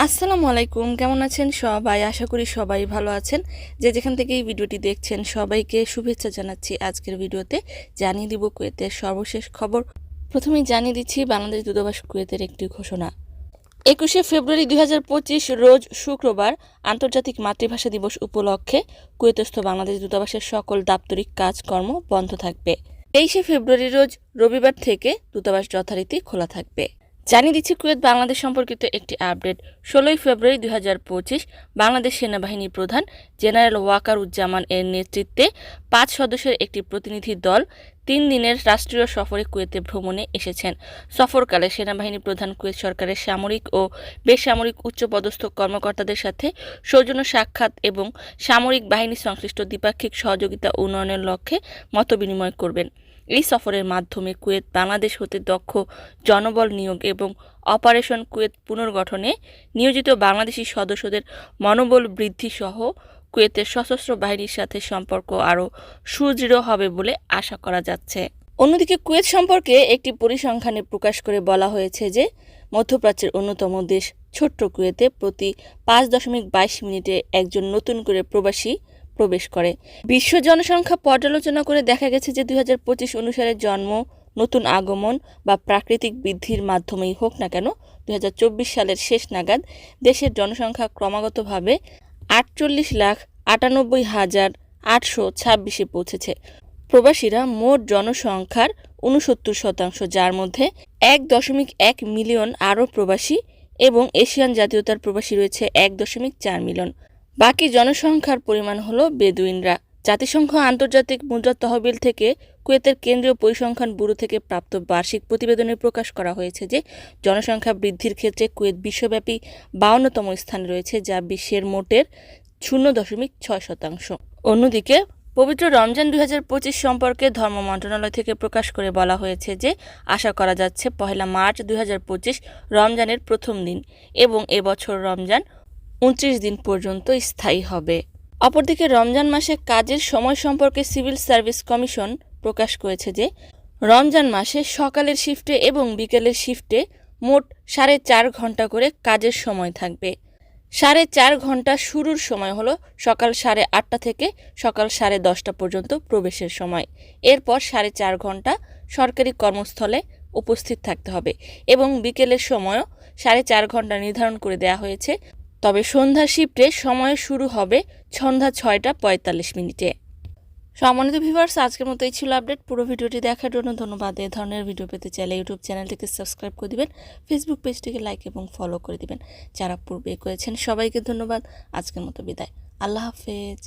আসসালামু আলাইকুম, কেমন আছেন সবাই? আশা করি সবাই ভালো আছেন। যে যেখান থেকে এই ভিডিওটি দেখছেন, সবাইকে শুভেচ্ছা জানাচ্ছি আজকের ভিডিওতে। জানিয়ে দিব কুয়েতের সর্বশেষ খবর। প্রথমেই জানিয়ে দিচ্ছি, বাংলাদেশ দূতাবাস কুয়েতের একটি ঘোষণা। একুশে ফেব্রুয়ারি দুই হাজার পঁচিশ, রোজ শুক্রবার আন্তর্জাতিক মাতৃভাষা দিবস উপলক্ষে কুয়েতস্থ বাংলাদেশ দূতাবাসের সকল দাপ্তরিক কাজকর্ম বন্ধ থাকবে। তেইশে ফেব্রুয়ারি, রোজ রবিবার থেকে দূতাবাস যথারীতি খোলা থাকবে। জানিয়ে দিচ্ছি, কুয়েত বাংলাদেশ সম্পর্কিত একটি আপডেট। ষোলোই ফেব্রুয়ারি দু হাজার পঁচিশ বাংলাদেশ সেনাবাহিনী প্রধান জেনারেল ওয়াকার উজ্জামান এর নেতৃত্বে পাঁচ সদস্যের একটি প্রতিনিধি দল তিন দিনের রাষ্ট্রীয় সফরে কুয়েতে ভ্রমণে এসেছেন। সফরকালে সেনাবাহিনী প্রধান কুয়েত সরকারের সামরিক ও বেসামরিক উচ্চপদস্থ কর্মকর্তাদের সাথে সৌজন্য সাক্ষাৎ এবং সামরিক বাহিনী সংশ্লিষ্ট দ্বিপাক্ষিক সহযোগিতা উন্নয়নের লক্ষ্যে মতবিনিময় করবেন। এই সফরের মাধ্যমে কুয়েত বাংলাদেশ হতে দক্ষ জনবল নিয়োগ এবং অপারেশন কুয়েত পুনর্গঠনে নিয়োজিত বাংলাদেশি সদস্যদের মনোবল বৃদ্ধি সহ কুয়েতের সশস্ত্র বাহিনীর সাথে সম্পর্ক আরও সুদৃঢ় হবে বলে আশা করা যাচ্ছে। অন্যদিকে কুয়েত সম্পর্কে একটি পরিসংখ্যানে প্রকাশ করে বলা হয়েছে যে, মধ্যপ্রাচ্যের অন্যতম দেশ ছোট্ট কুয়েতে প্রতি পাঁচ দশমিক বাইশ মিনিটে একজন নতুন করে প্রবাসী প্রবেশ করে। বিশ্ব জনসংখ্যা পর্যালোচনা করে দেখা গেছে যে, দুই হাজার পঁচিশ অনুসারে জন্ম, নতুন আগমন বা প্রাকৃতিক বৃদ্ধির মাধ্যমেই হোক না কেন, দুই হাজার চব্বিশ সালের শেষ নাগাদ দেশের জনসংখ্যা ক্রমাগতভাবে আটচল্লিশ লাখ আটানব্বই হাজার আটশো ছাব্বিশে পৌঁছেছে। প্রবাসীরা মোট জনসংখ্যার উনসত্তর শতাংশ, যার মধ্যে এক দশমিক এক মিলিয়ন আরও প্রবাসী এবং এশিয়ান জাতীয়তার প্রবাসী রয়েছে এক দশমিক চার মিলিয়ন। বাকি জনসংখ্যার পরিমাণ হল বেদুইনরা। জাতিসংঘ আন্তর্জাতিক মুদ্রা তহবিল থেকে কুয়েতের কেন্দ্রীয় পরিসংখ্যান ব্যুরো থেকে প্রাপ্ত বার্ষিক প্রতিবেদনে প্রকাশ করা হয়েছে যে, জনসংখ্যা বৃদ্ধির ক্ষেত্রে কুয়েত বিশ্বব্যাপী বাউন্নতম স্থানে রয়েছে, যা বিশ্বের মোটের শূন্য দশমিক ছয় শতাংশ। অন্যদিকে, পবিত্র রমজান দুই হাজার পঁচিশ সম্পর্কে ধর্ম মন্ত্রণালয় থেকে প্রকাশ করে বলা হয়েছে যে, আশা করা যাচ্ছে পহেলা মার্চ দুই হাজার পঁচিশ রমজানের প্রথম দিন এবং এবছর রমজান উনত্রিশ দিন পর্যন্ত স্থায়ী হবে। অপরদিকে রমজান মাসে কাজের সময় সম্পর্কে সিভিল সার্ভিস কমিশন প্রকাশ করেছে যে, রমজান মাসে সকালের শিফটে এবং বিকেলের শিফটে মোট সাড়ে চার ঘণ্টা করে কাজের সময় থাকবে। সাড়ে চার ঘণ্টা শুরুর সময় হলো সকাল সাড়ে আটটা থেকে সকাল সাড়ে দশটা পর্যন্ত প্রবেশের সময়। এরপর সাড়ে চার ঘণ্টা সরকারি কর্মস্থলে উপস্থিত থাকতে হবে এবং বিকেলের সময়ও সাড়ে চার ঘণ্টা নির্ধারণ করে দেওয়া হয়েছে তবে সন্ধ্যা শিফটে সময় শুরু হবে সন্ধ্যা ছয়টা পঁয়তাল্লিশ মিনিটে। সম্মানিত ভিভার্স আজকের মতো এই ছিল আপডেট। পুরো ভিডিওটি দেখার জন্য ধন্যবাদ। এ ধরনের ভিডিও পেতে চাইলে ইউটিউব চ্যানেলটিকে সাবস্ক্রাইব করে দিবেন, ফেসবুক পেজটিকে লাইক এবং ফলো করে দিবেন। যারা পূর্বে করেছেন, সবাইকে ধন্যবাদ। আজকের মতো বিদায়। আল্লাহ হাফেজ।